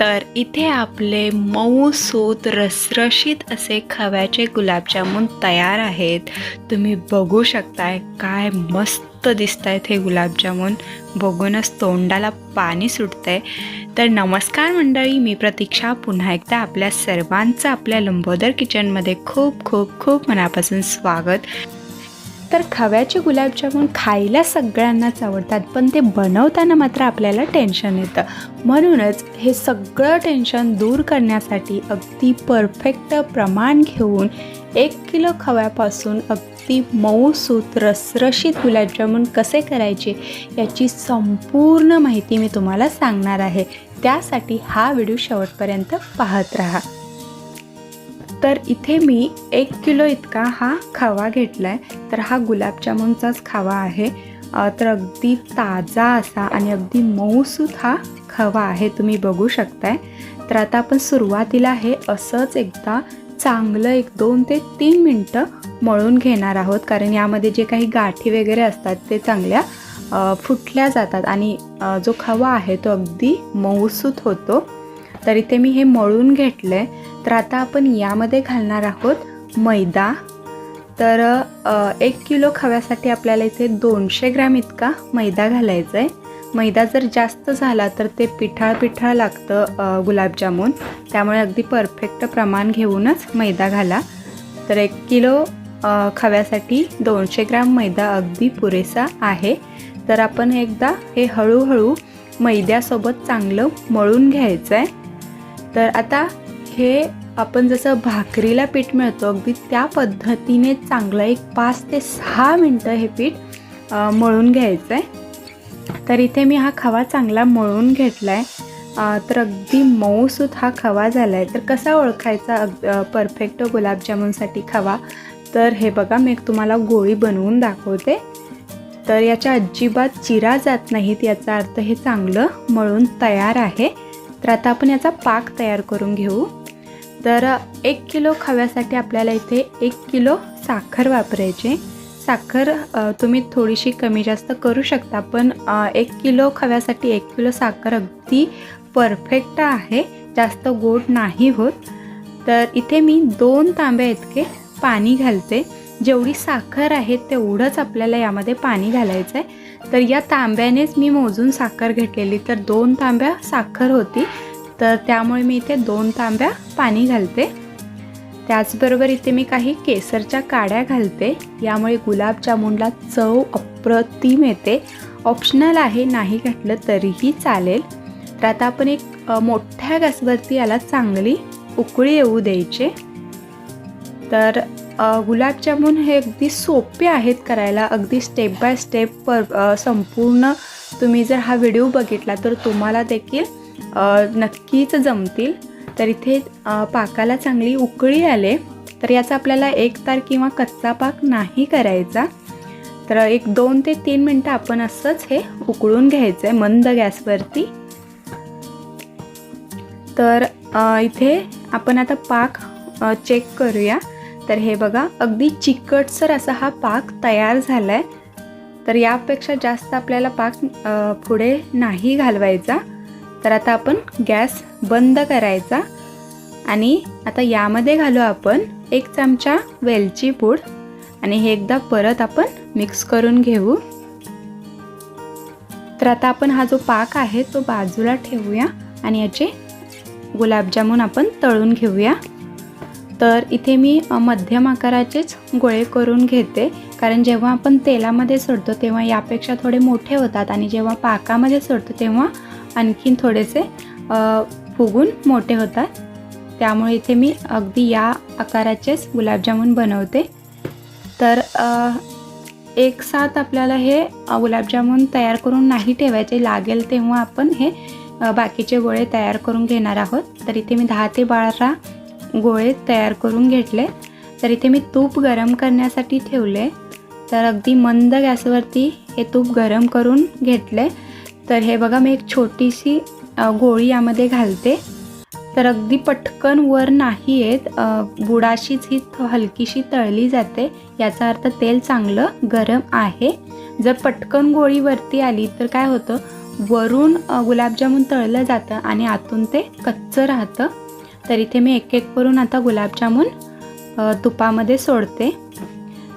तर इथे आपले मऊ सूत रसरशीत असे खव्याचे गुलाबजामुन तयार आहेत. तुम्ही बघू शकताय काय मस्त दिसत आहेत हे गुलाबजामुन. बघूनच तोंडाला पाणी सुटतंय. तर नमस्कार मंडळी मी प्रतीक्षा. पुन्हा एकदा आपल्या सर्वांचं आपल्या लंबोदर किचनमध्ये खूप खूप खूप मनापासून स्वागत. तर खव्याचे गुलाबजामुन खायला सगळ्यांनाच आवडतात पण ते बनवताना मात्र आपल्याला टेन्शन येतं. म्हणूनच हे सगळं टेन्शन दूर करण्यासाठी अगदी परफेक्ट प्रमाण घेऊन एक किलो खव्यापासून अगदी मऊसूत रसरशीत गुलाबजामुन कसे करायचे याची संपूर्ण माहिती मी तुम्हाला सांगणार आहे. त्यासाठी हा व्हिडिओ शेवटपर्यंत पाहत राहा. तर इथे मी एक किलो इतका हा खवा घेतला आहे तर हा गुलाबजामुनचाच खवा आहे. तर अगदी ताजा असा आणि अगदी मऊसूत हा खवा आहे तुम्ही बघू शकताय. तर आता आपण सुरुवातीला हे असंच एकदा चांगलं एक दोन ते तीन मिनटं मळून घेणार आहोत. कारण यामध्ये जे काही गाठी वगैरे असतात ते चांगल्या फुटल्या जातात आणि जो खवा आहे तो अगदी मऊसूत होतो. तर इथे मी हे मळून घेतलं आहे तर आता आपण यामध्ये घालणार आहोत मैदा. तर एक किलो खव्यासाठी आपल्याला इथे दोनशे ग्रॅम इतका मैदा घालायचा आहे मैदा जर जास्त झाला तर ते पिठाळ पिठाळ लागतं गुलाबजामून. त्यामुळे अगदी परफेक्ट प्रमाण घेऊनच मैदा घाला. तर एक किलो खव्यासाठी दोनशे ग्रॅम मैदा अगदी पुरेसा आहे. तर आपण एकदा हे हळूहळू मैद्यासोबत चांगलं मळून घ्यायचं आहे तर आता हे आपण जसं भाकरीला पीठ मिळतो अगदी त्या पद्धतीने चांगलं एक पाच ते सहा मिनटं हे पीठ मळून घ्यायचं आहे तर इथे मी हा खवा चांगला मळून घेतला आहे तर अगदी मऊसूत हा खवा झाला आहे तर कसा ओळखायचा अग परफेक्ट गुलाबजामुनसाठी खवा? तर हे बघा मी एक तुम्हाला गोळी बनवून दाखवते. तर याच्या अजिबात चिरा जात नाहीत याचा अर्थ हे चांगलं मळून तयार आहे. तर आता आपण याचा पाक तयार करून घेऊ. तर एक किलो खव्यासाठी आपल्याला इथे एक किलो साखर वापरायची. साखर तुम्ही थोडीशी कमी जास्त करू शकता पण एक किलो खव्यासाठी एक किलो साखर अगदी परफेक्ट आहे जास्त गोड नाही होत. तर इथे मी दोन तांब्या इतके पाणी घालते. जेवढी साखर आहे तेवढंच आपल्याला यामध्ये पाणी घालायचं आहे तर या तांब्यानेच मी मोजून साखर घेतलेली. तर दोन तांब्या साखर होती. तर त्यामुळे मी इथे दोन तांब्या पाणी घालते. त्याचबरोबर इथे मी काही केसरच्या काड्या घालते. यामुळे गुलाबजामुनला चव अप्रतिम येते. ऑप्शनल आहे नाही घातलं तरीही चालेल. तर आता आपण एक मोठ्या गॅसवरती याला चांगली उकळी येऊ द्यायचे. तर गुलाबजामुन हे अगदी सोपे आहेत करायला. अगदी स्टेप बाय स्टेप पर संपूर्ण तुम्ही जर हा व्हिडिओ बघितला तर तुम्हाला देखील नक्कीच जमतील. तर इथे पाकाला चांगली उकळी आले तर याचा आपल्याला एक तार किंवा कच्चा पाक नाही करायचा. तर एक दोन ते तीन मिनटं आपण असंच हे उकळून घ्यायचं आहे मंद गॅसवरती. तर इथे आपण आता पाक चेक करूया. तर हे बघा अगदी चिकटसर असा हा पाक तयार झाला आहे तर यापेक्षा जास्त आपल्याला पाक पुढे नाही घालवायचा. तर आता आपण गॅस बंद करायचा आणि आता यामध्ये घालू आपण एक चमचा वेलची पूड आणि हे एकदा परत आपण मिक्स करून घेऊ. तर आता आपण हा जो पाक आहे तो बाजूला ठेवूया आणि याचे गुलाबजामून आपण तळून घेऊया. तर इथे मी मध्यम आकाराचेच गोळे करून घेते. कारण जेव्हा आपण तेलामध्ये सोडतो तेव्हा यापेक्षा थोडे मोठे होतात आणि जेव्हा पाकामध्ये सोडतो तेव्हा आणखीन थोडेसे फुगून मोठे होतात. त्यामुळे इथे मी अगदी या आकाराचेच गुलाबजामुन बनवते. तर एक साथ आपल्याला हे गुलाबजामुन तयार करून नाही ठेवायचे लागेल तेव्हा आपण हे बाकीचे गोळे तयार करून घेणार आहोत. तर इथे मी दहा ते बारा गोळे तयार करून घेतले. तर इथे मी तूप गरम करण्यासाठी ठेवले. तर अगदी मंद गॅसवरती हे तूप गरम करून घेतले. तर हे बघा मी एक छोटीशी गोळी यामध्ये घालते. तर अगदी पटकन वर नाही येत. बुडाशीच ही हलकीशी तळली जाते. याचा अर्थ तेल चांगलं गरम आहे. जर पटकन गोळी वरती आली तर काय होतं? वरून गुलाबजामून गुलाबजामुन तळलं जातं आणि आतून ते कच्चं राहतं. तर इथे मी एक एक करून आता गुलाबजामून तुपामध्ये सोडते.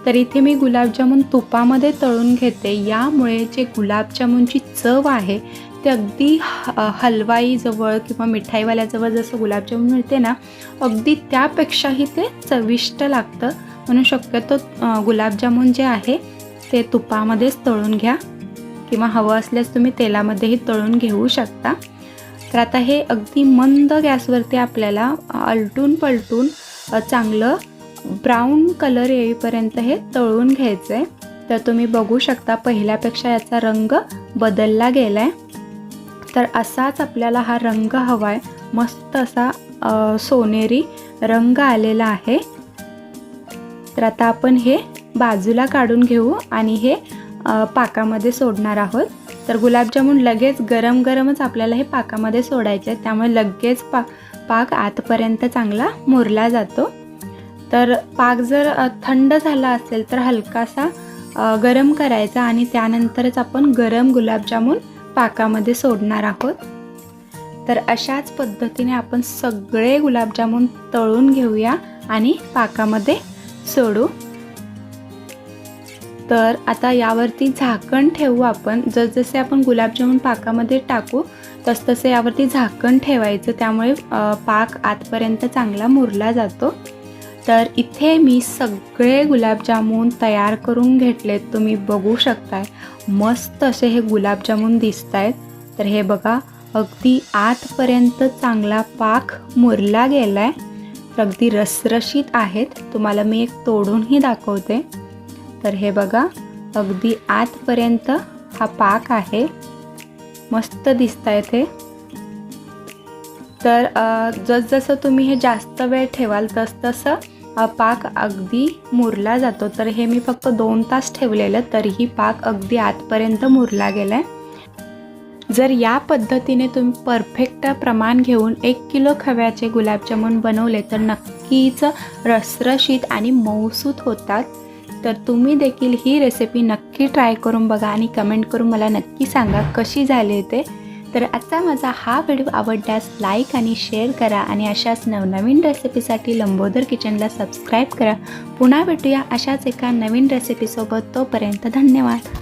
तर इथे मी गुलाबजामून तुपामध्ये तळून घेते. यामुळे जे गुलाबजामुनची चव आहे ते अगदी ह हलवाईजवळ किंवा मिठाईवाल्याजवळ जसं गुलाबजामून मिळते ना अगदी त्यापेक्षाही ते चविष्ट लागतं. म्हणून शक्यतो गुलाबजामून जे आहे ते तुपामध्येच तळून घ्या. किंवा हवं असल्यास तुम्ही तेलामध्येही तळून घेऊ शकता. तर आता हे अगदी मंद गॅसवरती आपल्याला अलटून आलटून पलटून चांगलं ब्राऊन कलर येईपर्यंत हे तळून घ्यायचं आहे तर तुम्ही बघू शकता पहिल्यापेक्षा याचा रंग बदलला गेला आहे तर असाच आपल्याला हा रंग हवा आहे मस्त असा सोनेरी रंग आलेला आहे. तर आता आपण हे बाजूला काढून घेऊ आणि हे पाकामध्ये सोडणार आहोत. तर गुलाबजामुन लगेच गरम गरमच आपल्याला हे पाकामध्ये सोडायचे. आहे त्यामुळे लगेच पा पाक आतपर्यंत चांगला मुरला जातो. तर पाक जर थंड झाला असेल तर हलकासा गरम करायचा आणि त्यानंतरच आपण गरम गुलाबजामुन पाकामध्ये सोडणार आहोत. तर अशाच पद्धतीने आपण सगळे गुलाबजामुन तळून घेऊया आणि पाकामध्ये सोडू. तर आता यावरती झाकण ठेवू आपण. जसजसे आपण गुलाबजामुन पाकामध्ये टाकू तसतसे यावरती झाकण ठेवायचं. त्यामुळे पाक आतपर्यंत चांगला मुरला जातो. तर इथे मी सगळे गुलाबजामून तयार करून घेतलेत. तुम्ही बघू शकताय मस्त असे हे गुलाबजामून दिसत आहेत तर हे बघा अगदी आतपर्यंत चांगला पाक मुरला गेला आहे तर अगदी रसरशीत आहेत. तुम्हाला मी एक तोडूनही दाखवते. तर हे बघा अगदी आतपर्यंत हा पाक आहे. मस्त दिसत आहे ते. तर जसजसं तुम्ही हे जास्त वेळ ठेवाल तसतसं पाक अगदी मुरला जातो. तर हे मी फक्त दोन तास ठेवलेलं तरीही पाक अगदी आतपर्यंत मुरला गेला आहे जर या पद्धतीने तुम्ही परफेक्ट प्रमाण घेऊन एक किलो खव्याचे गुलाबजामुन बनवले तर नक्कीच रसरशीत आणि मऊसूत होतात. तर तुम्ही देखील ही रेसिपी नक्की ट्राय करून बघा आणि कमेंट करून मला नक्की सांगा कशी झाली ते. तर आजचा माझा हा व्हिडिओ आवडल्यास लाईक आणि शेअर करा आणि अशाच नवनवीन रेसिपीसाठी लंबोदर किचनला सबस्क्राईब करा. पुन्हा भेटूया अशाच एका नवीन रेसिपीसोबत तोपर्यंत धन्यवाद.